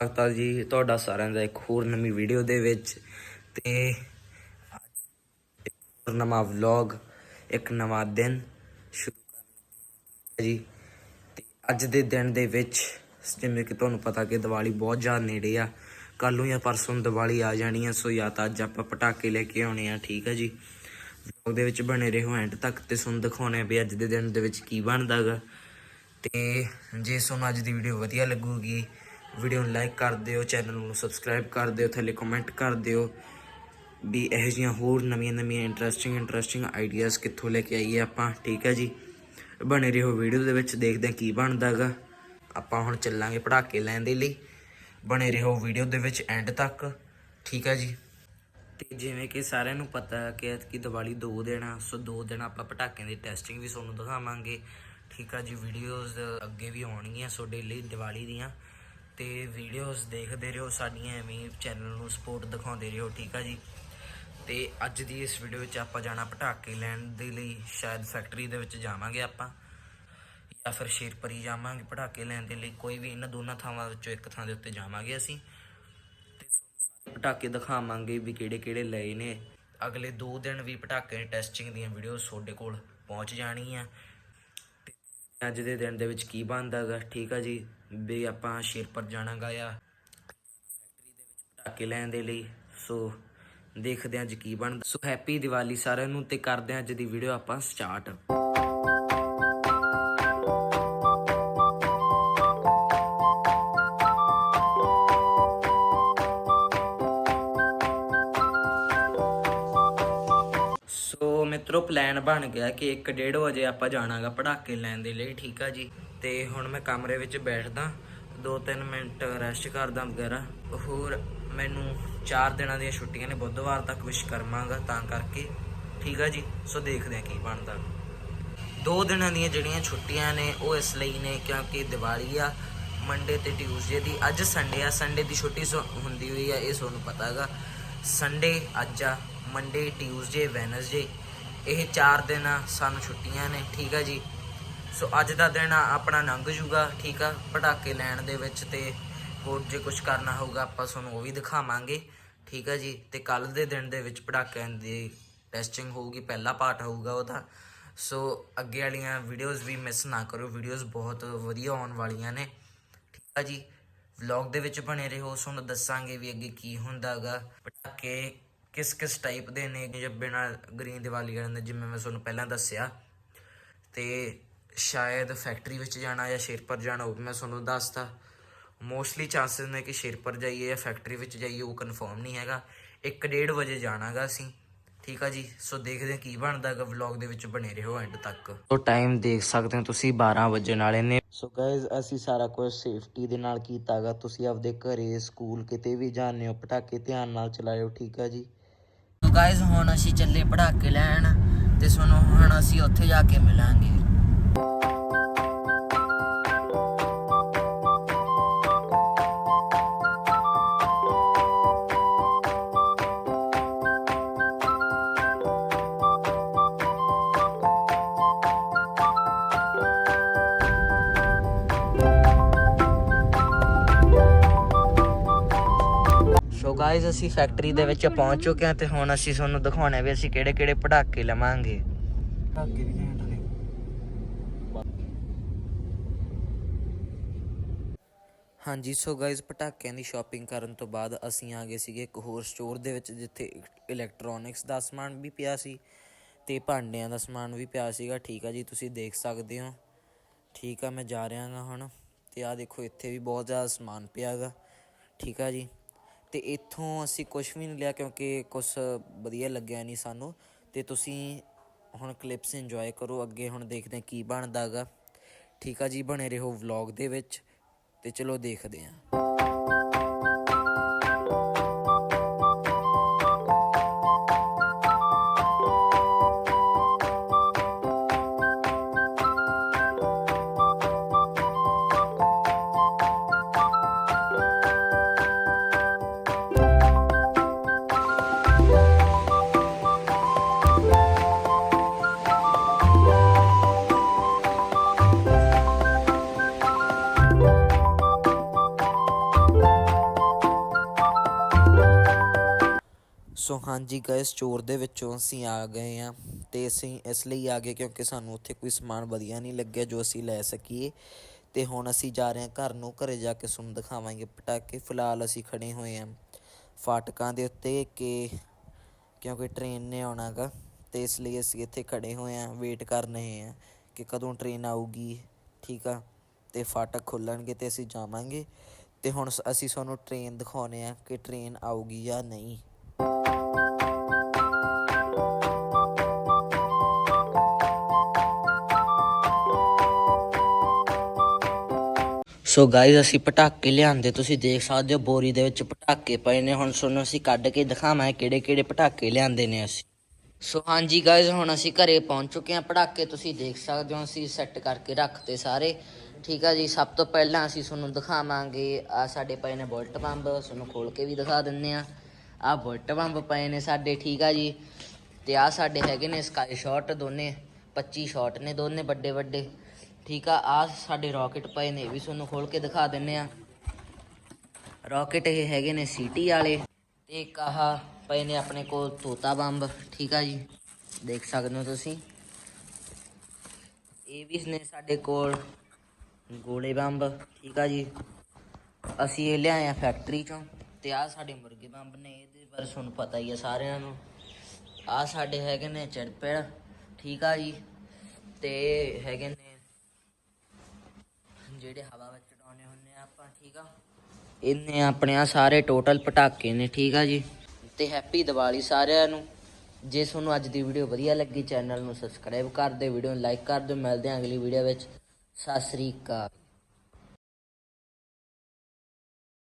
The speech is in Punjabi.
ਸਵਾਗਤ ਜੀ, ਤੁਹਾਡਾ ਸਾਰਿਆਂ ਦਾ ਇੱਕ ਹੋਰ ਨਵੀਂ ਵੀਡੀਓ ਦੇ ਵਿੱਚ ਤੇ ਇੱਕ ਹੋਰ ਨਵਾਂ ਵਲੌਗ ਇੱਕ ਨਵਾਂ ਦਿਨ ਸ਼ੁਰੂ ਕਰਨਾ ਜੀ। ਤੇ ਅੱਜ ਦੇ ਦਿਨ ਦੇ ਵਿੱਚ, ਜਿਵੇਂ ਕਿ ਤੁਹਾਨੂੰ ਪਤਾ ਕਿ ਦੀਵਾਲੀ ਬਹੁਤ ਜ਼ਿਆਦਾ ਨੇੜੇ ਆ ਕੱਲ ਨੂੰ ਜਾਂ ਪਰਸੋਂ ਦੀਵਾਲੀ ਆ ਜਾਣੀ ਆ, ਸੋ ਜਾਂ ਤਾਂ ਅੱਜ ਆਪਾਂ ਪਟਾਕੇ ਲੈ ਕੇ ਆਉਣੇ ਆ, ਠੀਕ ਆ ਜੀ। ਵਲੌਗ ਦੇ ਵਿੱਚ ਬਣੇ ਰਹੋ ਐਂਡ ਤੱਕ ਤੇ ਸੁਣ ਦਿਖਾਉਣੇ ਆ ਵੀ ਅੱਜ ਦੇ ਦਿਨ ਦੇ ਵਿੱਚ ਕੀ ਬਣਦਾਗਾ ਤੇ ਜੇ ਤੁਹਾਨੂੰ ਅੱਜ ਦੀ ਵੀਡੀਓ ਵਧੀਆ ਲੱਗੂਗੀ ਵੀਡੀਓ ਨੂੰ ਲਾਈਕ ਕਰ ਦਿਓ ਚੈਨਲ ਨੂੰ ਸਬਸਕ੍ਰਾਈਬ ਕਰ ਦਿਓ, ਥੱਲੇ ਕਮੈਂਟ ਕਰ ਦਿਓ ਵੀ ਇਹੋ ਜਿਹੀਆਂ ਹੋਰ ਨਵੀਆਂ ਨਵੀਆਂ ਇੰਟਰਸਟਿੰਗ ਇੰਟਰਸਟਿੰਗ ਆਈਡੀਆਜ਼ ਕਿੱਥੋਂ ਲੈ ਕੇ ਆਈਏ ਆਪਾਂ, ਠੀਕ ਹੈ ਜੀ? ਬਣੇ ਰਹੋ ਵੀਡੀਓ ਦੇ ਵਿੱਚ, ਦੇਖਦੇ ਹਾਂ ਕੀ ਬਣਦਾਗਾ। ਆਪਾਂ ਹੁਣ ਚੱਲਾਂਗੇ ਪੜਾਕੇ ਲੈਣ ਦੇ ਲਈ। ਬਣੇ ਰਹੋ ਵੀਡੀਓ ਦੇ ਵਿੱਚ ਐਂਡ ਤੱਕ, ਠੀਕ ਹੈ ਜੀ? ਤੇ ਜਿਵੇਂ ਕਿ ਸਾਰਿਆਂ ਨੂੰ ਪਤਾ ਹੈ ਕਿ ਐਤਕੀ ਦੀਵਾਲੀ ਦੋ ਦਿਨ ਆ, ਸੋ ਦੋ ਦਿਨ ਆਪਾਂ ਪਟਾਕਿਆਂ ਦੀ ਟੈਸਟਿੰਗ ਵੀ ਤੁਹਾਨੂੰ ਦਿਖਾਵਾਂਗੇ, ਠੀਕ ਆ ਜੀ? ਵੀਡੀਓਜ਼ ਅੱਗੇ ਵੀ ਆਉਣਗੀਆਂ, ਸੋ ਡੇਲੀ ਦੀਵਾਲੀ ਦੀਆਂ। ਤੇ ਵੀਡੀਓਜ਼ ਦੇਖਦੇ ਰਹੋ, ਸਾਡੀਆਂ ਐਵੇਂ ਚੈਨਲ ਨੂੰ ਸਪੋਰਟ ਦਿਖਾਉਂਦੇ ਰਹੋ, ਠੀਕ ਆ ਜੀ? ਤੇ ਅੱਜ ਦੀ ਇਸ ਵੀਡੀਓ ਵਿੱਚ ਆਪਾਂ ਜਾਣਾ ਪਟਾਕੇ ਲੈਣ ਦੇ ਲਈ, ਸ਼ਾਇਦ ਫੈਕਟਰੀ ਦੇ ਵਿੱਚ ਜਾਵਾਂਗੇ ਆਪਾਂ, ਜਾਂ ਫਿਰ ਸ਼ੇਰਪਰੀ ਜਾਵਾਂਗੇ ਪਟਾਕੇ ਲੈਣ ਦੇ ਲਈ, ਕੋਈ ਵੀ ਇਹਨਾਂ ਦੋਨਾਂ ਥਾਵਾਂ ਵਿੱਚੋਂ ਇੱਕ ਥਾਂ ਦੇ ਉੱਤੇ ਜਾਵਾਂਗੇ ਅਸੀਂ। ਪਟਾਕੇ ਦਿਖਾਵਾਂਗੇ ਵੀ ਕਿਹੜੇ ਕਿਹੜੇ ਲਏ ਨੇ। ਅਗਲੇ 2 ਦਿਨ ਵੀ ਪਟਾਕੇ ਟੈਸਟਿੰਗ ਦੀਆਂ ਵੀਡੀਓਜ਼ ਤੁਹਾਡੇ ਕੋਲ ਪਹੁੰਚ ਜਾਣਗੀਆਂ ਤੇ ਅੱਜ ਦੇ ਦਿਨ ਦੇ ਵਿੱਚ ਕੀ ਬਣਦਾਗਾ ਠੀਕ ਆ ਜੀ? ਵੀ ਆਪਾਂ ਸ਼ੇਰਪੁਰ ਜਾਣਾਗਾ ਆ ਫੈਕਟਰੀ ਦੇ ਵਿੱਚ ਪਟਾਕੇ ਲੈਣ ਦੇ ਲਈ। ਸੋ ਦੇਖਦੇ ਹਾਂ ਅੱਜ ਕੀ ਬਣਦਾ। ਸੋ ਹੈਪੀ ਦੀਵਾਲੀ ਸਾਰਿਆਂ ਨੂੰ ਤੇ ਕਰਦੇ ਹਾਂ ਅੱਜ ਦੀ ਵੀਡੀਓ ਆਪਾਂ ਸਟਾਰਟ ਸੋ ਮਿੱਤਰੋ ਪਲਾਨ ਬਣ ਗਿਆ ਕਿ 1:30 ਵਜੇ ਆਪਾਂ ਜਾਣਾਗਾ ਪੜਾਕੇ ਲੈਣ ਦੇ ਲਈ, ਠੀਕ ਆ ਜੀ? ਤੇ ਹੁਣ ਮੈਂ ਕਮਰੇ ਵਿੱਚ ਬੈਠਦਾ 2-3 ਮਿੰਟ ਰੈਸਟ ਕਰਦਾ ਵਗੈਰਾ ਹੋਰ ਮੈਨੂੰ 4 ਦਿਨਾਂ ਦੀਆਂ ਛੁੱਟੀਆਂ ਨੇ, ਬੁੱਧਵਾਰ ਤੱਕ ਵਿਸ਼ ਕਰਮਾਂਗਾ ਤਾਂ ਕਰਕੇ। ਠੀਕ ਆ ਜੀ? ਸੋ ਦੇਖਦੇ ਆ ਕੀ ਬਣਦਾ। ਦੋ ਦਿਨਾਂ ਦੀਆਂ ਜਿਹੜੀਆਂ ਛੁੱਟੀਆਂ ਨੇ, ਉਹ ਇਸ ਲਈ ਨੇ ਕਿਉਂਕਿ ਦੀਵਾਲੀ ਆ ਮੰਡੇ ਤੇ ਟਿਊਜ਼ਡੇ ਦੀ। ਅੱਜ ਸੰਡੇ ਆ ਸੰਡੇ ਦੀ ਛੁੱਟੀ ਸੋ- ਹੁੰਦੀ ਹੋਈ ਆ, ਇਹ ਤੁਹਾਨੂੰ ਪਤਾ ਹੈਗਾ ਸੰਡੇ ਅੱਜ ਆ ਮੰਡੇ ਟਿਊਜ਼ਡੇ ਵੈਨਸਡੇ ਇਹ ਚਾਰ ਦਿਨ ਸਾਨੂੰ ਛੁੱਟੀਆਂ ਨੇ, ਠੀਕ ਆ ਜੀ? ਸੋ ਅੱਜ ਦਾ ਦਿਨ ਆਪਣਾ ਲੰਘ ਜੂਗਾ, ਠੀਕ ਆ? ਪਟਾਕੇ ਲੈਣ ਦੇ ਵਿੱਚ ਤੇ ਹੋਰ ਜੇ ਕੁਝ ਕਰਨਾ ਹੋਊਗਾ, ਆਪਾਂ ਤੁਹਾਨੂੰ ਉਹ ਵੀ ਦਿਖਾਵਾਂਗੇ, ਠੀਕ ਆ ਜੀ? ਤੇ ਕੱਲ ਦੇ ਦਿਨ ਦੇ ਵਿੱਚ ਪਟਾਕਿਆਂ ਦੀ ਟੈਸਟਿੰਗ ਹੋਊਗੀ, ਪਹਿਲਾ ਪਾਰਟ ਹੋਊਗਾ ਉਹਦਾ ਸੋ ਅੱਗੇ ਵਾਲੀਆਂ ਵੀਡੀਓਜ਼ ਵੀ ਮਿਸ ਨਾ ਕਰੋ ਵੀਡੀਓਜ਼ ਬਹੁਤ ਵਧੀਆ ਆਉਣ ਵਾਲੀਆਂ ਨੇ, ਠੀਕ ਆ ਜੀ? ਵਲੌਗ ਦੇ ਵਿੱਚ ਬਣੇ ਰਹੋ, ਤੁਹਾਨੂੰ ਦੱਸਾਂਗੇ ਵੀ ਅੱਗੇ ਕੀ ਹੁੰਦਾਗਾ। ਪਟਾਕੇ ਕਿਸ ਕਿਸ ਟਾਈਪ ਦੇ ਨੇ ਜਾਂ ਬਿਨਾਂ ਗ੍ਰੀਨ ਦੀਵਾਲੀ ਵਾਲਿਆਂ ਦੇ, ਜਿਵੇਂ ਮੈਂ ਤੁਹਾਨੂੰ ਪਹਿਲਾਂ ਦੱਸਿਆ। ਤੇ ਸ਼ਾਇਦ ਫੈਕਟਰੀ ਵਿੱਚ ਜਾਣਾ ਜਾਂ ਸ਼ੇਰਪੁਰ ਜਾਣਾ ਉਹ ਮੈਂ ਤੁਹਾਨੂੰ ਦੱਸਤਾ ਮੋਸਟਲੀ ਚਾਂਸਸ ਨੇ ਕਿ ਸ਼ੇਰਪੁਰ ਜਾਈਏ ਜਾਂ ਫੈਕਟਰੀ ਵਿੱਚ ਜਾਈਏ ਉਹ ਕਨਫਰਮ ਨਹੀਂ ਹੈਗਾ। 1:30 ਵਜੇ ਜਾਣਾਗਾ ਅਸੀਂ। ਠੀਕ ਆ ਜੀ? ਸੋ ਦੇਖਦੇ ਹਾਂ ਕੀ ਬਣਦਾਗਾ ਵਲੌਗ ਦੇ ਵਿੱਚ ਬਣੇ ਰਹੋ ਐਂਡ ਤੱਕ। ਸੋ ਟਾਈਮ ਦੇਖ ਸਕਦੇ ਹੋ ਤੁਸੀਂ 12 ਵਜੇ ਨਾਲੇ ਨੇ ਸੋ ਗਾਇਜ਼ ਅਸੀਂ ਸਾਰਾ ਕੁਝ ਸੇਫਟੀ ਦੇ ਨਾਲ ਕੀਤਾਗਾ। ਤੁਸੀਂ ਆਪਦੇ ਘਰੇ ਸਕੂਲ ਕਿਤੇ ਵੀ ਜਾਂਦੇ ਹੋ ਪਟਾਕੇ ਧਿਆਨ ਨਾਲ ਚਲਾਇਓ ਠੀਕ ਆ ਜੀ? ਸੋ ਗਾਇਜ਼ ਹੁਣ ਅਸੀਂ ਚੱਲੇ ਪਟਾਕੇ ਲੈਣ ਤੇ ਸਾਨੂੰ ਹੁਣ ਅਸੀਂ ਉੱਥੇ ਜਾ ਕੇ ਮਿਲਾਂਗੇ। ਗਾਇਜ਼ ਅਸੀਂ ਫੈਕਟਰੀ ਦੇ ਵਿੱਚ ਪਹੁੰਚ ਚੁੱਕੇ ਹਾਂ ਤੇ ਹੁਣ ਅਸੀਂ ਤੁਹਾਨੂੰ ਦਿਖਾਉਣਾ ਵੀ ਅਸੀਂ ਕਿਹੜੇ ਕਿਹੜੇ ਪਟਾਕੇ ਲਵਾਂਗੇ। ਪਟਾਕੇ ਵੀ ਘੈਂਟ ਨੇ ਹਾਂਜੀ ਸੋ ਗਾਇਜ਼ ਪਟਾਕਿਆਂ ਦੀ ਸ਼ਾਪਿੰਗ ਕਰਨ ਤੋਂ ਬਾਅਦ ਅਸੀਂ ਆ ਗਏ ਸੀਗੇ ਇੱਕ ਹੋਰ ਸਟੋਰ ਦੇ ਵਿੱਚ ਜਿੱਥੇ ਇਲੈਕਟ੍ਰੋਨਿਕਸ ਦਾ ਸਮਾਨ ਵੀ ਪਿਆ ਸੀ ਤੇ ਭਾਂਡਿਆਂ ਦਾ ਸਮਾਨ ਵੀ ਪਿਆ ਸੀਗਾ। ਠੀਕ ਆ ਜੀ ਤੁਸੀਂ ਦੇਖ ਸਕਦੇ ਹੋ। ਠੀਕ ਆ ਮੈਂ ਜਾ ਰਿਹਾ ਹਾਂ ਹੁਣ ਤੇ ਆ ਦੇਖੋ ਇੱਥੇ ਵੀ ਬਹੁਤ ਜ਼ਿਆਦਾ ਸਮਾਨ ਪਿਆ ਹੈਗਾ। ਠੀਕ ਆ ਜੀ। ਤੇ ਇੱਥੋਂ ਅਸੀਂ ਕੁਝ ਵੀ ਨਹੀਂ ਲਿਆ ਕਿਉਂਕਿ ਕੁਝ ਵਧੀਆ ਲੱਗਿਆ ਨਹੀਂ ਸਾਨੂੰ। ਤੇ ਤੁਸੀਂ ਹੁਣ ਕਲਿੱਪਸ ਇੰਜੋਏ ਕਰੋ, ਅੱਗੇ ਹੁਣ ਦੇਖਦੇ ਹਾਂ ਕੀ ਬਣਦਾ ਹੈਗਾ ਠੀਕ ਆ ਜੀ, ਬਣੇ ਰਹੋ ਵਲੌਗ ਦੇ ਵਿੱਚ ਤੇ ਚਲੋ ਦੇਖਦੇ ਹਾਂ। ਸੋ ਹਾਂਜੀ, ਗਏ ਸਟੋਰ ਦੇ ਵਿੱਚੋਂ ਅਸੀਂ ਆ ਗਏ ਆ ਤੇ ਅਸੀਂ ਇਸ ਲਈ ਆ ਗਏ ਕਿਉਂਕਿ ਸਾਨੂੰ ਉੱਥੇ ਕੋਈ ਸਮਾਨ ਵਧੀਆ ਨਹੀਂ ਲੱਗਿਆ ਜੋ ਅਸੀਂ ਲੈ ਸਕੀਏ। ਤੇ ਹੁਣ ਅਸੀਂ ਜਾ ਰਹੇ ਹਾਂ ਘਰ ਨੂੰ, ਘਰੇ ਜਾ ਕੇ ਤੁਹਾਨੂੰ ਦਿਖਾਵਾਂਗੇ ਪਟਾਕੇ। ਫਿਲਹਾਲ ਅਸੀਂ ਖੜੇ ਹੋਏ ਆ ਫਾਟਕਾਂ ਦੇ ਉੱਤੇ ਕਿ ਕਿਉਂਕਿ ਟ੍ਰੇਨ ਨੇ ਆਉਣਾ ਗਾ ਤੇ ਇਸ ਲਈ ਅਸੀਂ ਇੱਥੇ ਖੜੇ ਹੋਏ ਆ ਵੇਟ ਕਰ ਰਹੇ ਆ ਕਿ ਕਦੋਂ ਟ੍ਰੇਨ ਆਊਗੀ, ਠੀਕ ਆ? ਤੇ ਫਾਟਕ ਖੁੱਲਣਗੇ ਤੇ ਅਸੀਂ ਜਾਵਾਂਗੇ। ਤੇ ਹੁਣ ਸ- ਅਸੀਂ ਤੁਹਾਨੂੰ ਟ੍ਰੇਨ ਦਿਖਾਉਨੇ ਆ ਕਿ ਟ੍ਰੇਨ ਆਊਗੀ ਜਾਂ ਨਹੀਂ। ਸੋ ਗਾਇਜ਼ ਅਸੀਂ ਪਟਾਕੇ ਲਿਆਂਦੇ, ਤੁਸੀਂ ਦੇਖ ਸਕਦੇ ਹੋ ਬੋਰੀ ਦੇ ਵਿੱਚ ਪਟਾਕੇ ਪਏ ਨੇ। ਹੁਣ ਤੁਹਾਨੂੰ ਅਸੀਂ ਕੱਢ ਕੇ ਦਿਖਾਵਾਂ ਕਿਹੜੇ ਕਿਹੜੇ ਪਟਾਕੇ ਲਿਆਂਦੇ ਨੇ ਅਸੀਂ। ਸੋ ਹਾਂਜੀ ਗਾਇਜ਼ ਹੁਣ ਅਸੀਂ ਘਰੇ ਪਹੁੰਚ ਚੁੱਕੇ ਹਾਂ। ਪਟਾਕੇ ਤੁਸੀਂ ਦੇਖ ਸਕਦੇ ਹੋ, ਅਸੀਂ ਸੈੱਟ ਕਰਕੇ ਰੱਖਤੇ ਸਾਰੇ। ਠੀਕ ਆ ਜੀ, ਸਭ ਤੋਂ ਪਹਿਲਾਂ ਅਸੀਂ ਤੁਹਾਨੂੰ ਦਿਖਾਵਾਂਗੇ ਆ ਸਾਡੇ ਪਏ ਨੇ ਬੁਲਟ ਬੰਬ, ਤੁਹਾਨੂੰ ਖੋਲ ਕੇ ਵੀ ਦਿਖਾ ਦਿੰਨੇ ਆ। ਆ ਬੁਲਟ ਬੰਬ ਪਏ ਨੇ ਸਾਡੇ, ਠੀਕ ਆ ਜੀ। ਤੇ ਆ ਸਾਡੇ ਹੈਗੇ ਨੇ ਸਕਾਈ ਸ਼ਾਟ ਦੋਨੇ 25 ਸ਼ਾਟ ਨੇ ਦੋਨੇ ਵੱਡੇ ਵੱਡੇ। ਠੀਕ ਆ ਆ ਸਾਡੇ ਰਾਕਟ ਪਏ ਨੇ, ਇਹ ਵੀ ਤੁਹਾਨੂੰ ਖੋਲ ਕੇ ਦਿਖਾ ਦਿੰਨੇ ਆ। ਰਾਕਟ ਇਹ ਹੈਗੇ ਨੇ ਸਿਟੀ ਵਾਲੇ, ਤੇ ਇੱਕ ਆਹ ਪਏ ਨੇ ਆਪਣੇ ਕੋਲ ਤੋਤਾ ਬੰਬ, ਠੀਕ ਆ ਜੀ, ਦੇਖ ਸਕਦੇ ਹੋ ਤੁਸੀਂ। ਇਹ ਵੀ ਨੇ ਸਾਡੇ ਕੋਲ ਗੋਲੇ ਬੰਬ, ਠੀਕ ਆ ਜੀ। ਅਸੀਂ ਇਹ ਲਿਆਏ ਆ ਫੈਕਟਰੀ ਚੋਂ, ਤੇ ਆ ਸਾਡੇ ਮੁਰਗੇ ਬੰਬ ਨੇ, ਇਹਦੇ ਬਾਰੇ ਤੁਹਾਨੂੰ ਪਤਾ ਹੀ ਆ ਸਾਰਿਆਂ ਨੂੰ। ਆ ਸਾਡੇ ਹੈਗੇ ਨੇ ਚੜਪੜ, ਠੀਕ ਆ ਜੀ, ਤੇ ਹੈਗੇ ਨੇ ਜਿਹੜੇ ਹਵਾ ਵਿੱਚ ਉਡਾਉਣੇ ਹੁੰਦੇ ਆ ਆਪਾਂ, ਠੀਕ ਆ? ਇਹਨੇ ਆਪਣੇ ਆ ਸਾਰੇ ਟੋਟਲ ਪਟਾਕੇ ਨੇ, ਠੀਕ ਆ ਜੀ? ਤੇ ਹੈਪੀ ਦੀਵਾਲੀ ਸਾਰਿਆਂ ਨੂੰ। ਜੇ ਤੁਹਾਨੂੰ ਅੱਜ ਦੀ ਵੀਡੀਓ ਵਧੀਆ ਲੱਗੀ ਚੈਨਲ ਨੂੰ ਸਬਸਕ੍ਰਾਈਬ ਕਰ ਦਿਓ ਵੀਡੀਓ ਨੂੰ ਲਾਈਕ ਕਰ ਦਿਓ। ਮਿਲਦੇ ਹਾਂ ਅਗਲੀ ਵੀਡੀਓ ਵਿੱਚ। ਸਤਿ ਸ੍ਰੀ ਅਕਾਲ।